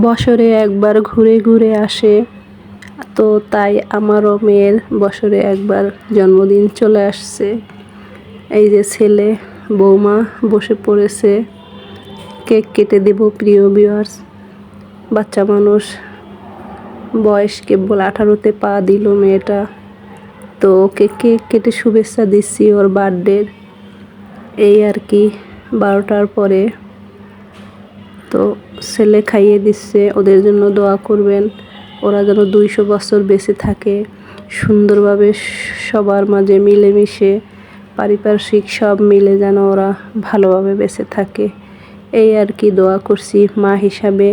বছরে একবার ঘুরে ঘুরে আসে। তো তাই আমারও মেয়ের বছরে একবার জন্মদিন চলে আসছে। এই যে ছেলে, বৌমা বসে পড়েছে। কেক কেটে দেব প্রিয় ভিউয়ার্স বাচ্চা মানুষ বয়স কেবল আঠারোতে পা দিল মেয়েটা। তো ওকে কেক কেটে শুভেচ্ছা দিচ্ছি ওর বার্থডের এই আর কি, বারোটার পরে তো ছেলে খাইয়ে দিচ্ছে, ওদের জন্য দোয়া করবেন। ওরা যেন দুইশো বছর বেঁচে থাকে, সুন্দরভাবে সবার মাঝে মিলেমিশে, পারিপার্শ্বিক সব মিলে যেন ওরা ভালোভাবে বেঁচে থাকে। এই আর কি দোয়া করছি মা হিসাবে।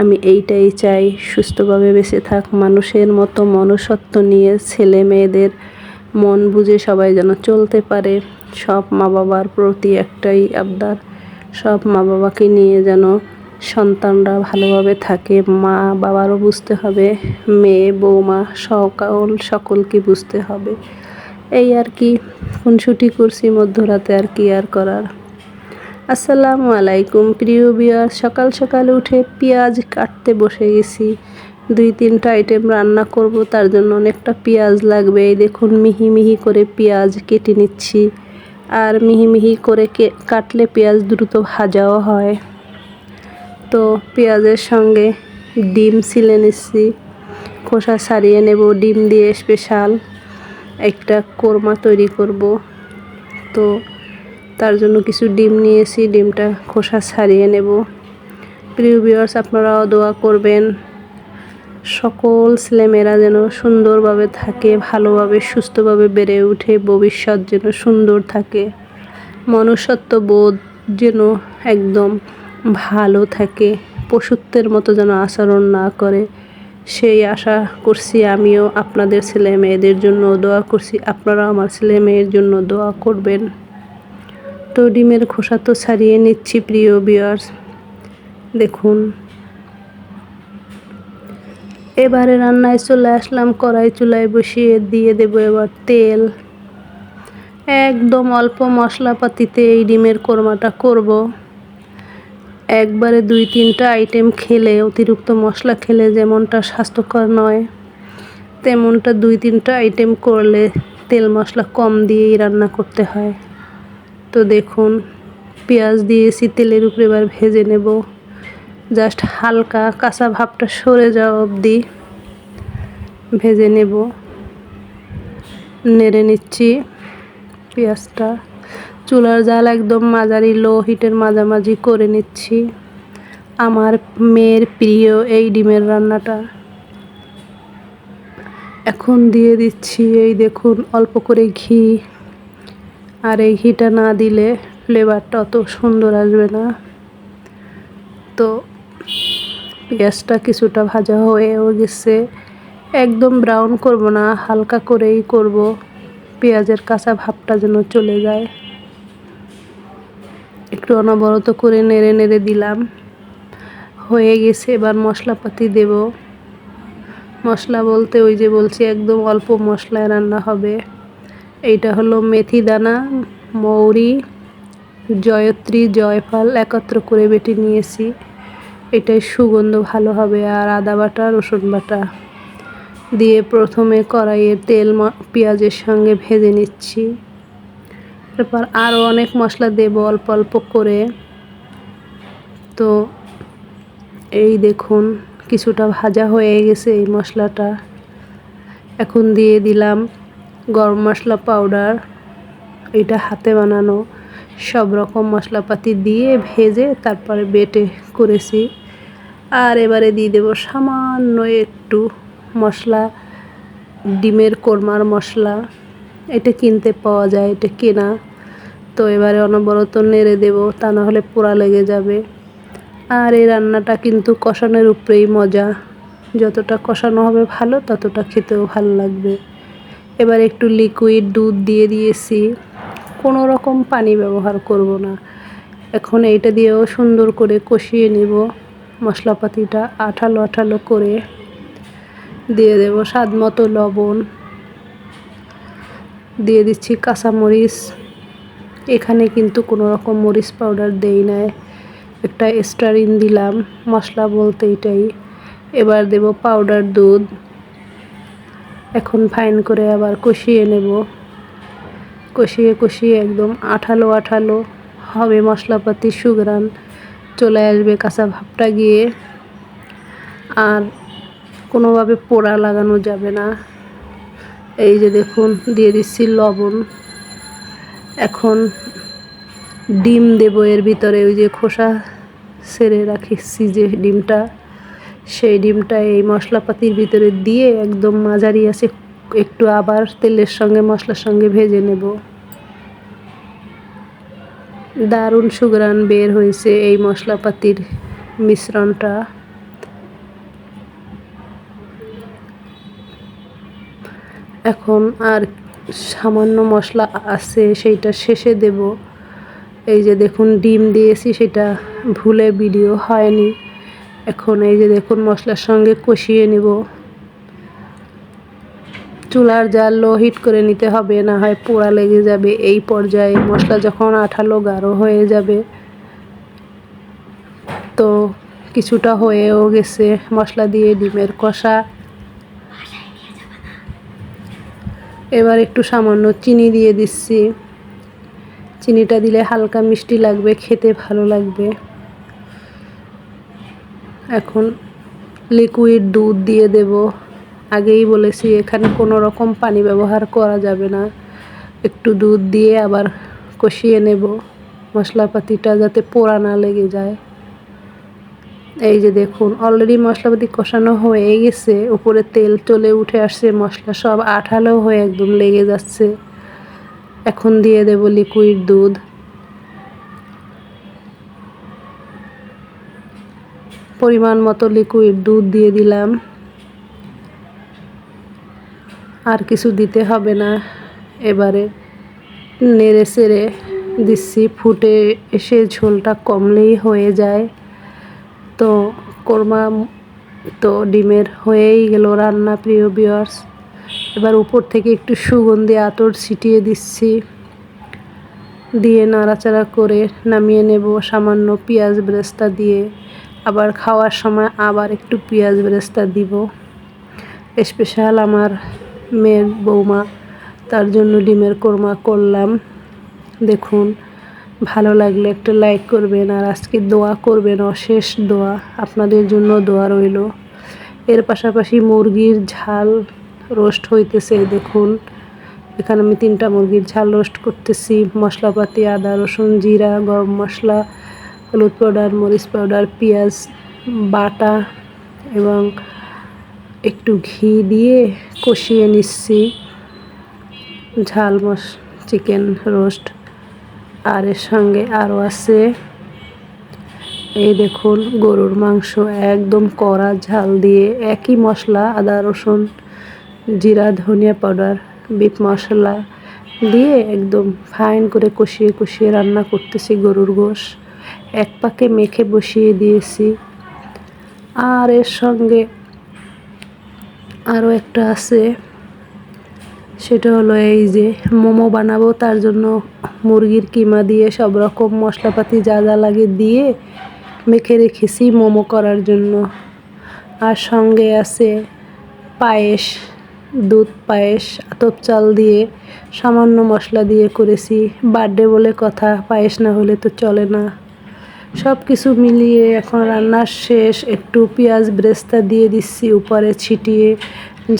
আমি এইটাই চাই, সুস্থভাবে বেঁচে থাক। মানুষের মতো মনুষ্যত্ব নিয়ে ছেলে মেয়েদের মন বুঝে সবাই যেন চলতে পারে। সব মা বাবার প্রতি একটাই আবদার। সব মা বাবাকে নিয়ে যেন সন্তানরা ভালোভাবে থাকে, মা বাবারও বুঝতে হবে, মেয়ে, বৌমা, সকল, সকলকে বুঝতে হবে। এই আর কি, খুনসুটি করছি মধ্যরাতে আর কি আর করার। আসসালামু আলাইকুম, প্রিয় বিয়ার সকাল সকালে উঠে পেঁয়াজ কাটতে বসে গেছি। দুই, তিনটা আইটেম রান্না করব, তার জন্য অনেকটা পেঁয়াজ লাগবে। এই দেখুন, মিহি মিহি করে পেঁয়াজ কেটে নিচ্ছি। আর মিহি মিহি করে কাটলে পেঁয়াজ দ্রুত ভাজাও হয়। তো পেঁয়াজের সঙ্গে ডিম ছিলে নিচ্ছি। খোসা ছাড়িয়ে নেব, ডিম দিয়ে স্পেশাল একটা কোরমা তৈরি করব। তো তার জন্য কিছু ডিম নিয়েছি, ডিমটা খোসা ছাড়িয়ে নেব। প্রিয় ভিউয়ার্স আপনারাও দোয়া করবেন, সকল ছেলেমেয়েরা যেন সুন্দরভাবে থাকে, ভালোভাবে, সুস্থভাবে বেড়ে উঠে, ভবিষ্যৎ যেন সুন্দর থাকে। মনুষ্যত্ব বোধ যেন একদম ভালো থাকে, পশুত্বের মতো যেন আচরণ না করে। সেই আশা করছি আমিও আপনাদের ছেলে মেয়েদের জন্য দোয়া করছি। আপনারা আমার ছেলে মেয়ের জন্য দোয়া করবেন। তো ডিমের খোসা তো ছাড়িয়ে নিচ্ছি, প্রিয় বিয়ার্স দেখুন। এবারে রান্নায় চলে আসলাম, কড়াই চুলায় বসিয়ে দিয়ে দেবো এবার তেল। একদম অল্প মশলাপাতিতে এই ডিমের কোরমাটা করব। একবারে দুই তিনটা আইটেম খেলে, অতিরিক্ত মশলা খেলে যেমনটা স্বাস্থ্যকর নয়, তেমনটা দুই তিনটা আইটেম করলে তেল মশলা কম দিয়েই রান্না করতে হয়। তো দেখুন, পেঁয়াজ দিয়েছি, তেলের উপরে এবার ভেজে নেব। জাস্ট হালকা কাঁচা ভাবটা সরে যাওয়া অবধি ভেজে নেব। নেড়ে নিচ্ছি পেঁয়াজটা। চুলার জাল একদম মাঝারি লো হিটের মাঝামাঝি করে নিচ্ছি। আমার মেয়ের প্রিয় এই ডিমের রান্নাটা। এখন দিয়ে দিচ্ছি এই দেখুন, অল্প করে ঘি। আর এই ঘিটা না দিলে ফ্লেভারটা অত সুন্দর আসবে না। তো পেঁয়াজটা কিছুটা ভাজা হয়েও গেছে। একদম ব্রাউন করব না, হালকা করেই করব। পেঁয়াজের কাঁচা ভাবটা যেন চলে যায়। একটু অনবরত করে নেড়ে নেড়ে দিলাম। হয়ে গেছে, এবার মশলাপাতি দেব। মশলা বলতে ওই যে বলছি, একদম অল্প মশলায় রান্না হবে। এইটা হলো মেথি দানা, মৌরি, জয়ত্রী, জয়ফল একত্র করে বেটে নিয়েছি। এটাই সুগন্ধ ভালো হবে, আর আদা বাটা, রসুন বাটা। দিয়ে প্রথমে কড়াইয়ে তেল পেঁয়াজের সঙ্গে ভেজে নিচ্ছি। তারপর আরও অনেক মশলা দেব অল্প অল্প করে। তো এই দেখুন, কিছুটা ভাজা হয়ে গেছে এই মশলাটা। এখন দিয়ে দিলাম গরম মশলা পাউডার। এটা হাতে বানানো সব রকম মশলাপাতি দিয়ে ভেজে তারপরে বেটে করেছি। আর এবারে দিয়ে দেবো সামান্য একটু মশলা, ডিমের কোরমার মশলা। এটা কিনতে পাওয়া যায়, এটা কেনা। তো এবারে অনবরত নেড়ে দেব, তা না হলে পোড়া লেগে যাবে। আর এই রান্নাটা কিন্তু কষানোর উপরেই মজা। যতটা কষানো হবে ভালো, ততটা খেতেও ভালো লাগবে। এবার একটু লিকুইড দুধ দিয়ে দিয়েছি। কোনো রকম পানি ব্যবহার করব না। এখন এইটা দিয়েও সুন্দর করে কষিয়ে নিব মশলাপাতিটা আঠালো আঠালো করে। দিয়ে দেব স্বাদ মতো লবণ। দিয়ে দিচ্ছি কাঁচামরিচ। এখানে কিন্তু কোনো রকম মরিচ পাউডার দেই নাই। একটা স্টারিন দিলাম, মশলা বলতে এটাই। এবার দেব পাউডার দুধ। এখন ফাইন করে আবার কষিয়ে নেব। কষিয়ে কষিয়ে একদম আঠালো আঠালো হবে মশলাপাতি সুগ্রান চলে আসবে কাঁচা ভাবটা গিয়ে। আর কোনোভাবে পোড়া লাগানো যাবে না। এই যে দেখুন, দিয়ে দিচ্ছি লবণ। এখন ডিম দেবো এর ভিতরে, ওই যে খোসা সেরে রাখিছি যে ডিমটা। সেই ডিমটা এই মশলাপাতির ভিতরে দিয়ে একদম মাঝারি আছে, একটু আবার তেলের সঙ্গে, মশলার সঙ্গে ভেজে নেব। দারুণ সুগ্রান বের হয়েছে এই মশলাপাতির মিশ্রণটা। এখন আর সামান্য মশলা আছে, সেইটা শেষে দেব। এই যে দেখুন, ডিম দিয়েছি, সেটা ভুলে ভিডিও হয়নি। এখন এই যে দেখুন, মশলার সঙ্গে কষিয়ে নেব। চুলার জাল লো হিট করে নিতে হবে, না হয় পোড়া লেগে যাবে। এই পর্যায়ে মশলা যখন আঠালো, গাঢ় হয়ে যাবে। তো কিছুটা হয়েও গেছে। মশলা দিয়ে ডিমের কষা। এবার একটু সামান্য চিনি দিয়ে দিচ্ছি। চিনিটা দিলে হালকা মিষ্টি লাগবে, খেতে ভালো লাগবে। এখন লিকুইড দুধ দিয়ে দেব। আগেই বলেছি, এখানে কোনো রকম পানি ব্যবহার করা যাবে না। একটু দুধ দিয়ে আবার কষিয়ে নেব। মশলাপাতিটা যাতে পোড়া না লেগে যায়। এই যে দেখুন অলরেডি মশলাপাতি কষানো হয়ে গেছে, উপরে তেল চলে উঠে আসছে, মশলা সব আঠালো হয়ে একদম লেগে যাচ্ছে। এখন দিয়ে দেব লিকুইড দুধ। পরিমাণ মতো লিকুইড দুধ দিয়ে দিলাম। আর কিছু দিতে হবে না। এবারে নেড়ে সেড়ে দিচ্ছি, ফুটে এসে ঝোলটা কমলেই হয়ে যায়। তো কোরমা তো ডিমের হয়েই গেল রান্না, প্রিয় বিয়ার্স এবার উপর থেকে একটু সুগন্ধি আতর ছিটিয়ে দিচ্ছি। দিয়ে নাড়াচাড়া করে নামিয়ে নেব সামান্য পেঁয়াজ ব্রেস্তা দিয়ে। আবার খাওয়ার সময় আবার একটু পেঁয়াজ ব্রেস্তা দিব। স্পেশাল আমার মেয়ের বৌমা, তার জন্য ডিমের কোরমা করলাম। দেখুন ভালো লাগলে একটা লাইক করবেন আর আজকে দোয়া করবেন, অশেষ দোয়া। আপনাদের জন্য দোয়া রইল। এর পাশাপাশি মুরগির ঝাল রোস্ট হইতেছে, দেখুন। এখানে আমি তিনটা মুরগির ঝাল রোস্ট করতেছি। মশলাপাতি, আদা, রসুন, জিরা, গরম মশলা, হলুদ পাউডার মরিচ পাউডার পেঁয়াজ, বাটা এবং একটু ঘি দিয়ে কষিয়ে নিচ্ছি। ঝাল মশ চিকেন রোস্ট আর এর সঙ্গে আরও আছে, এই দেখুন, গরুর মাংস একদম কড়া ঝাল দিয়ে একই মশলা, আদা, রসুন, জিরা, ধনিয়া পাউডার, বিট মশলা দিয়ে একদম ফাইন করে কষিয়ে কষিয়ে রান্না করতেছি গরুর গোশ। এক পাকে মেখে বসিয়ে দিয়েছি। আর এর সঙ্গে আরও একটা আছে সেটা হলো এই যে মোমো বানাবো, তার জন্য মুরগির কিমা দিয়ে সব রকম মশলাপাতি যা যা লাগে দিয়ে মেখে রেখেছি মোমো করার জন্য। আর সঙ্গে আছে পায়েস, দুধ পায়েস, আতপ চাল দিয়ে সামান্য মশলা দিয়ে করেছি। বার্থডে বলে কথা, পায়েস না হলে তো চলে না। সব কিছু মিলিয়ে এখন রান্নার শেষ, একটু পেঁয়াজ ব্রেস্তা দিয়ে দিচ্ছি, উপরে ছিটিয়ে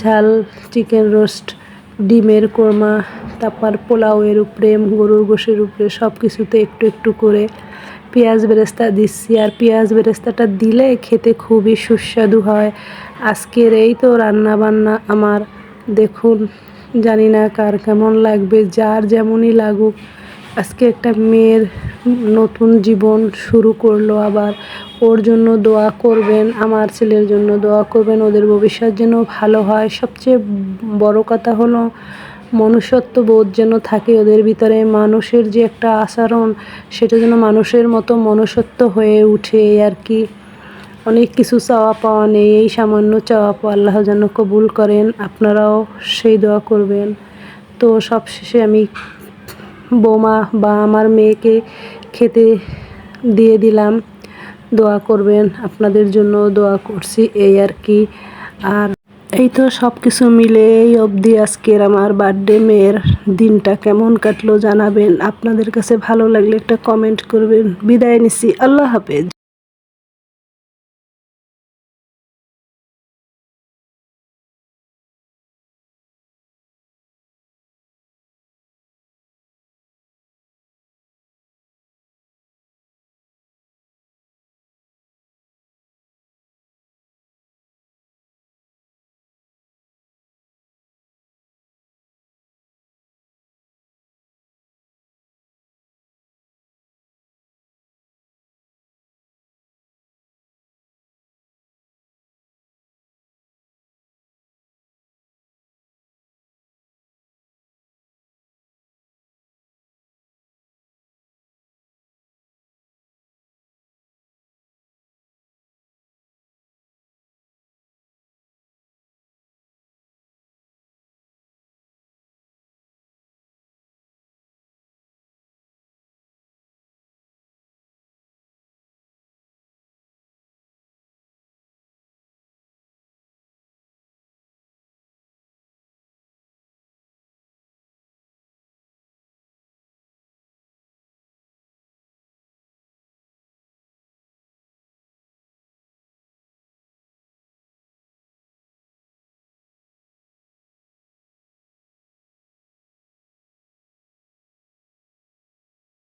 ঝাল, চিকেন রোস্ট ডিমের কোরমা, তারপর পোলাওয়ের উপরে, গরুর গোশের উপরে সব কিছুতে একটু একটু করে পেঁয়াজ বেরেস্তা দিচ্ছি। আর পেঁয়াজ বেরেস্তাটা দিলে খেতে খুবই সুস্বাদু হয়। আজকের এই তো রান্না বান্না আমার। দেখুন, জানি না কার কেমন লাগবে, যার যেমনই লাগুক। আজকে একটা মেয়ের নতুন জীবন শুরু করল আবার। ওর জন্য দোয়া করবেন, আমার ছেলের জন্য দোয়া করবেন, ওদের ভবিষ্যৎ যেন ভালো হয়। সবচেয়ে বড় কথা হলো, মনুষ্যত্ব বোধ যেন থাকে ওদের ভিতরে। মানুষের যে একটা আচরণ, সেটা যেন মানুষের মতো মনুষ্যত্ব হয়ে উঠে আর কি। অনেক কিছু চাওয়া পাওয়া নেই, এই সামান্য চাওয়া পাওয়া আল্লাহ যেন কবুল করেন, আপনারাও সেই দোয়া করবেন। তো সবশেষে আমি বৌমা বা আমার মেয়েকে খেতে দিয়ে দিলাম। দোয়া করবেন, আপনাদের জন্য দোয়া করছি এই আর কি। আর এই তো সব কিছু মিলে এই অবধি আজকের আমার বার্থডে মেয়ের দিনটা কেমন কাটলো জানাবেন। আপনাদের কাছে ভালো লাগলে একটা কমেন্ট করবেন। বিদায় নিছি আল্লাহ হাফেজ।